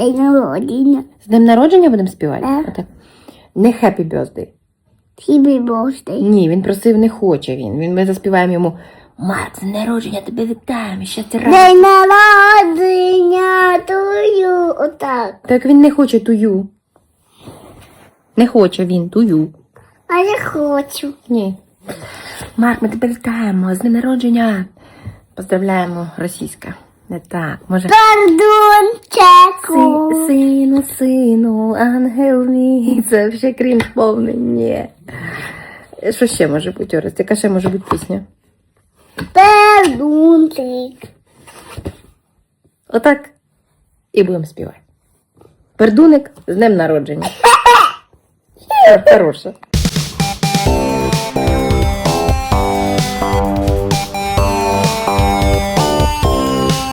День народження. З днем народження будемо співати? Так. Отак. Не happy birthday. Happy birthday. Ні, він просив, не хоче він. він ми заспіваємо йому. Марк, з днем народження тебе вітаємо, ще ти раз. День народження тую. Отак. Так він не хоче тую. Не хоче він тую. А я хочу. Ні. Марк, ми тебе вітаємо. З днем народження. Поздравляємо російська. Не так. Може. Пардон, Сину, ангел мій. Це вже крінж повний. Ні. Що ще може бути, Орест? Яка ще може бути пісня? Пердунчик. Отак. І будемо співати. Пердуник з днем народження. Хороше.